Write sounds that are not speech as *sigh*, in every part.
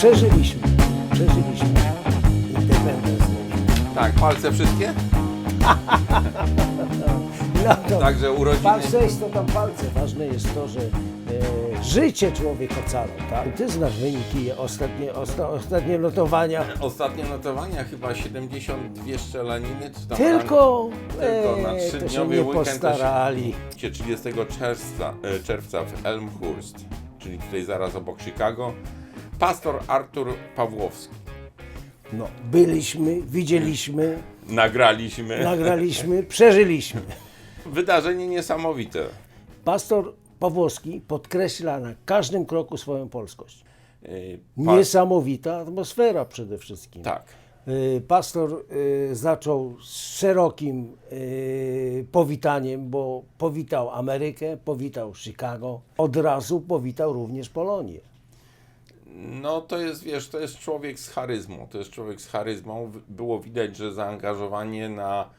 Przeżyliśmy, przeżyliśmy. Independence. Tak, palce wszystkie? *laughs* No to Także urodziny. palce jest to tam palce. Ważne jest to, że e, życie człowiek ocalał, tak? Ty znasz wyniki, ostatnie, osta, ostatnie notowania. Ostatnie notowania chyba 72 strzelaniny. Czy tam Tylko, Tylko na e, to się trzydniowy nie weekend to się- postarali. Gdzie 30 czerwca, e, czerwca w Elmhurst, czyli tutaj zaraz obok Chicago, pastor Artur Pawłowski. No, byliśmy, widzieliśmy, Nagraliśmy. nagraliśmy, przeżyliśmy. Wydarzenie niesamowite. Pastor Pawłowski podkreśla na każdym kroku swoją polskość. E, pa- Niesamowita atmosfera przede wszystkim. Tak. Y, Pastor y, zaczął z szerokim y, powitaniem, bo powitał Amerykę, powitał Chicago, od razu powitał również Polonię. No to jest, wiesz, to jest człowiek z charyzmą. To jest człowiek z charyzmą. Było widać, że zaangażowanie na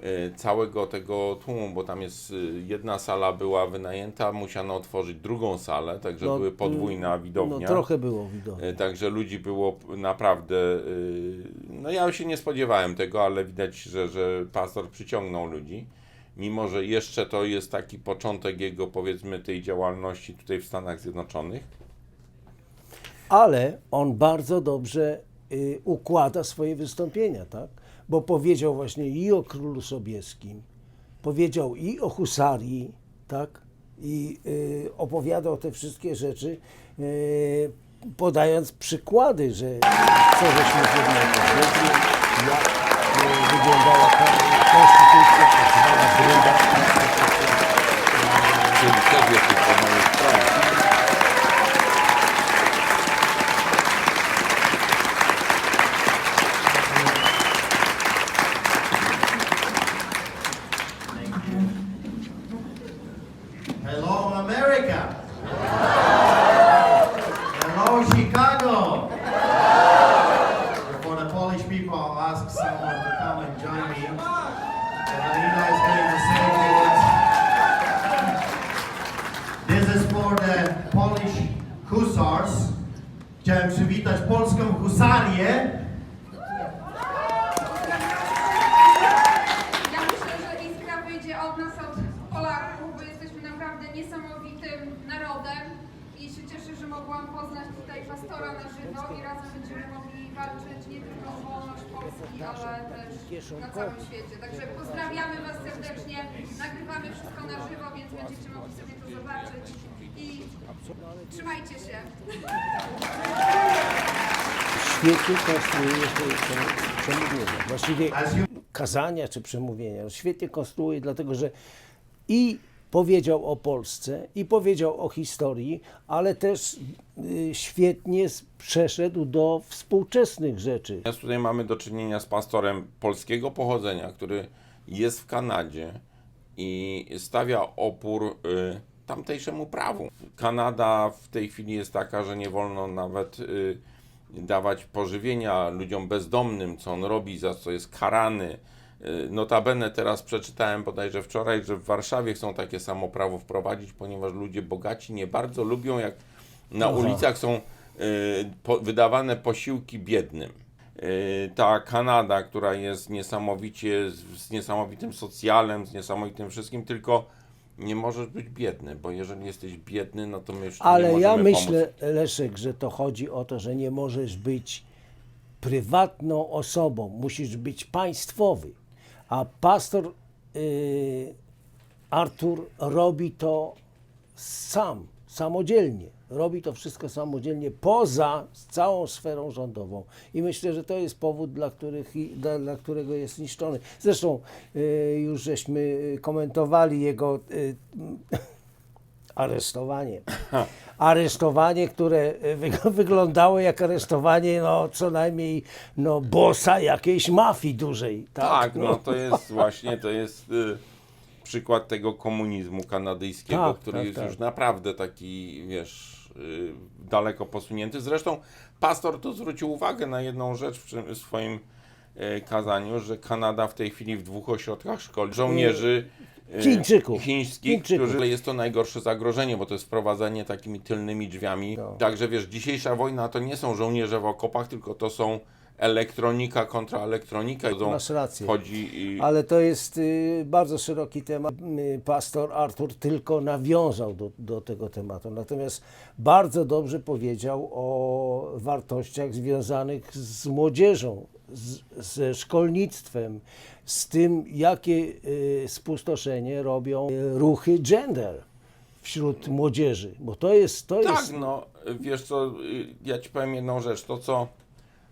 e, całego tego tłumu, bo tam jest e, jedna sala była wynajęta, musiano otworzyć drugą salę, także No, były podwójna No widownia. trochę było widać. E, Także ludzi było naprawdę. No ja się nie spodziewałem tego, ale widać, że, że pastor przyciągnął ludzi. Mimo, że jeszcze to jest taki początek jego, powiedzmy, tej działalności tutaj w Stanach Zjednoczonych. Ale on bardzo dobrze y, układa swoje wystąpienia, tak? Bo powiedział właśnie i o królu sobieskim, powiedział i o husarii, tak? I y, opowiadał te wszystkie rzeczy, y, podając przykłady, że co żeśmy powiedzieli, jak y, wyglądała konstytucja, tak zwana brunda. Czyli też jest po mojej stronie. Hello, America. Hello, Chicago. For the Polish people, I'll ask someone to come and join me. And Alina is going to say words. This is for the Polish Hussars. Chciałem przywitać polską husarię. Ja myślę, że iskra wyjdzie od nas, od Polaków, bo jesteśmy naprawdę niesamowitym narodem i się cieszę, że mogłam poznać tutaj pastora na żywo i razem będziemy mogli walczyć nie tylko o wolność Polski, ale też na całym świecie. Także pozdrawiamy Was serdecznie, nagrywamy wszystko na żywo, więc będziecie mogli sobie to zobaczyć i trzymajcie się. Świetnie konstruuje te te przemówienia. Właściwie kazania czy przemówienia. No, Świetnie konstruuje, dlatego że i powiedział o Polsce, i powiedział o historii, ale też y, świetnie przeszedł do współczesnych rzeczy. Natomiast tutaj mamy do czynienia z pastorem polskiego pochodzenia, który jest w Kanadzie i stawia opór y, tamtejszemu prawu. Kanada w tej chwili jest taka, że nie wolno nawet y, dawać pożywienia ludziom bezdomnym, co on robi, za co jest karany. Y, Notabene teraz przeczytałem bodajże wczoraj, że w Warszawie chcą takie samo prawo wprowadzić, ponieważ ludzie bogaci nie bardzo lubią, jak na ulicach są y, po, wydawane posiłki biednym. Y, Ta Kanada, która jest niesamowicie, z, niesamowitym socjalem, z niesamowitym wszystkim, tylko nie możesz być biedny, bo jeżeli jesteś biedny, no to my już nie Ale możemy ja pomóc. myślę, Leszek, że to chodzi o to, że nie możesz być prywatną osobą, musisz być państwowy. A pastor y, Artur robi to sam, samodzielnie. Robi to wszystko samodzielnie, poza całą sferą rządową. I myślę, że to jest powód, dla, których, dla, dla którego jest niszczony. Zresztą y, już żeśmy komentowali jego y, aresztowanie. Aresztowanie, które e, wyg- *laughs* wyglądało jak aresztowanie no, co najmniej no, bossa jakiejś mafii dużej. Tak, Tak, no to jest właśnie, to jest y, przykład tego komunizmu kanadyjskiego, Tak, który tak, jest tak. już naprawdę taki, wiesz, y, daleko posunięty. Zresztą pastor tu zwrócił uwagę na jedną rzecz w, czym- w swoim y, kazaniu, że Kanada w tej chwili w dwóch ośrodkach szkoli żołnierzy e, Chińczyków. chińskich, Chińczyków. którzy jest to najgorsze zagrożenie, bo to jest wprowadzanie takimi tylnymi drzwiami. No. Także wiesz, dzisiejsza wojna to nie są żołnierze w okopach, tylko to są elektronika kontra elektronika. Masz rację. Chodzi i Ale to jest y, bardzo szeroki temat. Y, Pastor Artur tylko nawiązał do, do tego tematu. Natomiast bardzo dobrze powiedział o wartościach związanych z młodzieżą, z, ze szkolnictwem, z tym, jakie y, spustoszenie robią y, ruchy gender wśród młodzieży. Bo to jest. To Tak, jest no wiesz co, y, ja ci powiem jedną rzecz, to co,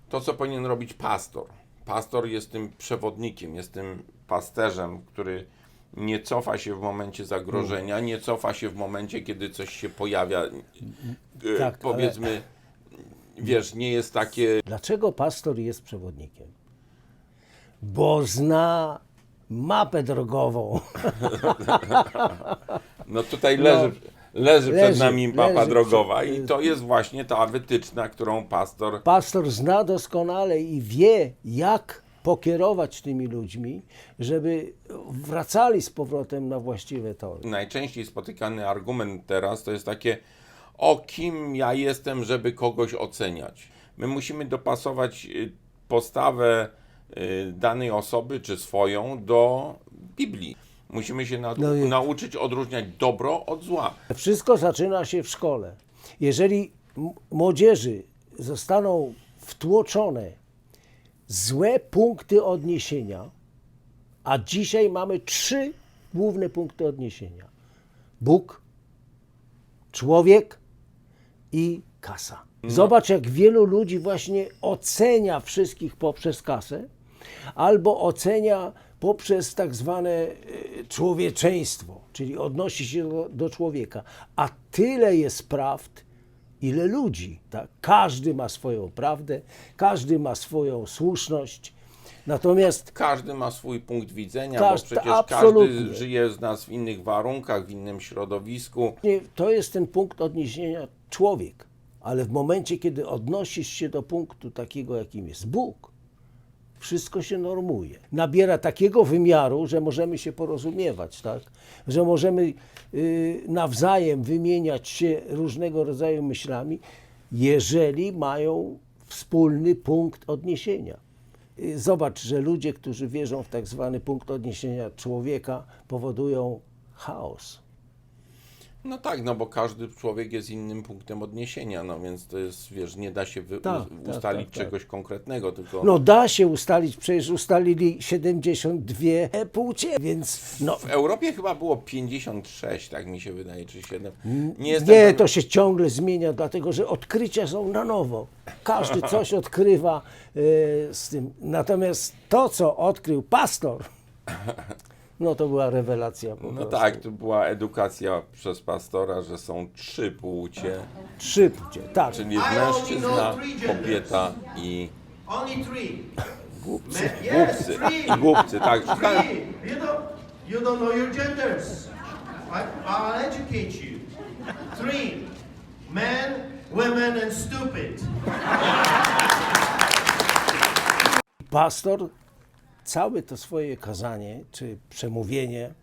to co powinien robić pastor. Pastor jest tym przewodnikiem, jest tym pasterzem, który nie cofa się w momencie zagrożenia, nie cofa się w momencie, kiedy coś się pojawia. Y, Tak, ale- powiedzmy, wiesz, nie jest takie. Dlaczego pastor jest przewodnikiem? Bo zna mapę drogową. *laughs* No tutaj leży, leży, przed leży, nami mapa leży drogowa przed- i to jest właśnie ta wytyczna, którą pastor Pastor zna doskonale i wie, jak pokierować tymi ludźmi, żeby wracali z powrotem na właściwe tory. najczęściej spotykany argument teraz to jest takie, o kim ja jestem, żeby kogoś oceniać. My musimy dopasować y, postawę y, danej osoby czy swoją do Biblii. Musimy się na, No i- nauczyć odróżniać dobro od zła. Wszystko zaczyna się w szkole. Jeżeli młodzieży zostaną wtłoczone złe punkty odniesienia, a dzisiaj mamy trzy główne punkty odniesienia: Bóg, człowiek i kasa. Zobacz, jak wielu ludzi właśnie ocenia wszystkich poprzez kasę, albo ocenia poprzez tak zwane e, człowieczeństwo, czyli odnosi się do, do człowieka. A tyle jest prawd, ile ludzi. Tak? Każdy ma swoją prawdę, każdy ma swoją słuszność. Natomiast Każdy ma swój punkt widzenia, Każdy- bo przecież absolutnie. każdy żyje z nas w innych warunkach, w innym środowisku. to jest ten punkt odniesienia człowiek. Ale w momencie, kiedy odnosisz się do punktu takiego, jakim jest Bóg, wszystko się normuje. Nabiera takiego wymiaru, że możemy się porozumiewać, tak? że możemy y, nawzajem wymieniać się różnego rodzaju myślami, jeżeli mają wspólny punkt odniesienia. Y, Zobacz, że ludzie, którzy wierzą w tak zwany punkt odniesienia człowieka, powodują chaos. No tak, no bo każdy człowiek jest innym punktem odniesienia, no więc to jest, wiesz, nie da się wy, Tak, tak, ustalić tak, tak. czegoś konkretnego, tylko No da się ustalić, przecież ustalili 72 płcie, więc no, w Europie chyba było 56, tak mi się wydaje, czy 7. Nie, jestem nie, pewien. to się ciągle zmienia, dlatego że odkrycia są na nowo. Każdy coś *laughs* odkrywa e, z tym. Natomiast to, co odkrył pastor, *laughs* no to była rewelacja po No prostu. tak, to była edukacja przez pastora, że są trzy płcie, Trzy płcie, tak. czyli jest mężczyzna, kobieta i Only three. głupcy. Yes, Głupcy, three. i głupcy, tak. Szukałem, Three. You don't, you don't know your genders. I, I'll educate you. Three. Men, women, and stupid. pastor całe to swoje kazanie czy przemówienie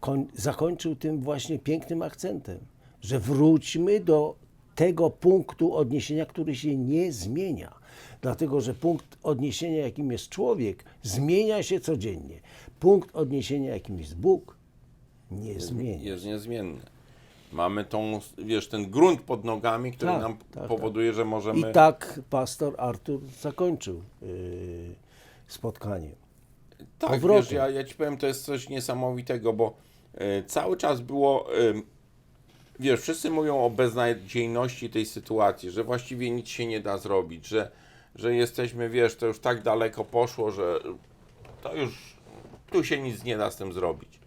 koń, zakończył tym właśnie pięknym akcentem, że wróćmy do tego punktu odniesienia, który się nie zmienia. Dlatego, że punkt odniesienia, jakim jest człowiek, zmienia się codziennie. Punkt odniesienia, jakim jest Bóg, nie zmienia. jest niezmienny. Mamy tą, wiesz, ten grunt pod nogami, który Tak, nam tak, powoduje, że możemy... I tak pastor Artur zakończył yy, spotkanie. Tak, powrotem. wiesz, ja, ja ci powiem, to jest coś niesamowitego, bo e, cały czas było, e, wiesz, wszyscy mówią o beznadziejności tej sytuacji, że właściwie nic się nie da zrobić, że, że jesteśmy, wiesz, to już tak daleko poszło, że to już, tu się nic nie da z tym zrobić.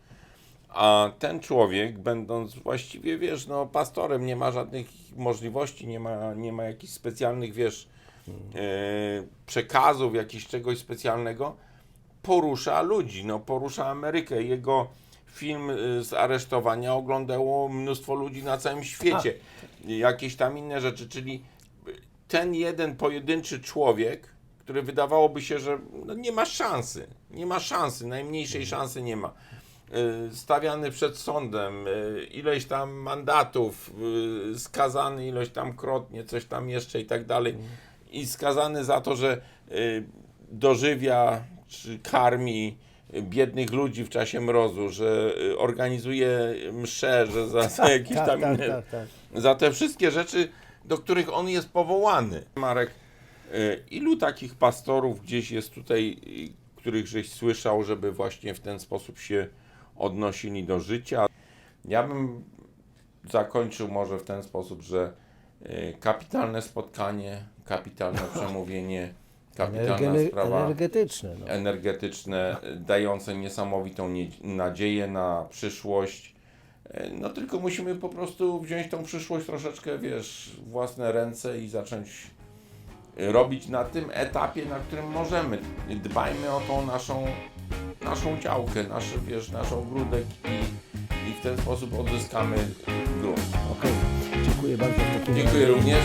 A ten człowiek, będąc właściwie, wiesz, no, pastorem, nie ma żadnych możliwości, nie ma, nie ma jakichś specjalnych, wiesz, e, przekazów, jakichś czegoś specjalnego, porusza ludzi, no, porusza Amerykę. Jego film y, z aresztowania oglądało mnóstwo ludzi na całym świecie. Jakieś tam inne rzeczy, czyli ten jeden pojedynczy człowiek, który wydawałoby się, że no nie ma szansy, nie ma szansy, najmniejszej szansy nie ma. y, stawiany przed sądem, y, ileś tam mandatów, y, skazany ileś tam krotnie, coś tam jeszcze i tak dalej. I skazany za to, że y, dożywia czy karmi biednych ludzi w czasie mrozu, że y, organizuje msze, że za, za jakieś tak, tam tak, tak, tak. za te wszystkie rzeczy, do których on jest powołany. Marek, y, ilu takich pastorów gdzieś jest tutaj, y, których żeś słyszał, żeby właśnie w ten sposób się odnosili do życia? Ja bym zakończył może w ten sposób, że kapitalne spotkanie, kapitalne przemówienie, kapitalna Energe- sprawa energetyczne. No. energetyczne, dające niesamowitą nie- nadzieję na przyszłość. E, No tylko musimy po prostu wziąć tą przyszłość troszeczkę, wiesz, w własne ręce i zacząć robić na tym etapie, na którym możemy. Dbajmy o tą naszą, naszą działkę, nasz, wiesz, nasz ogródek i, i w ten sposób odzyskamy grunt. Okej, dziękuję bardzo. Dziękuję również.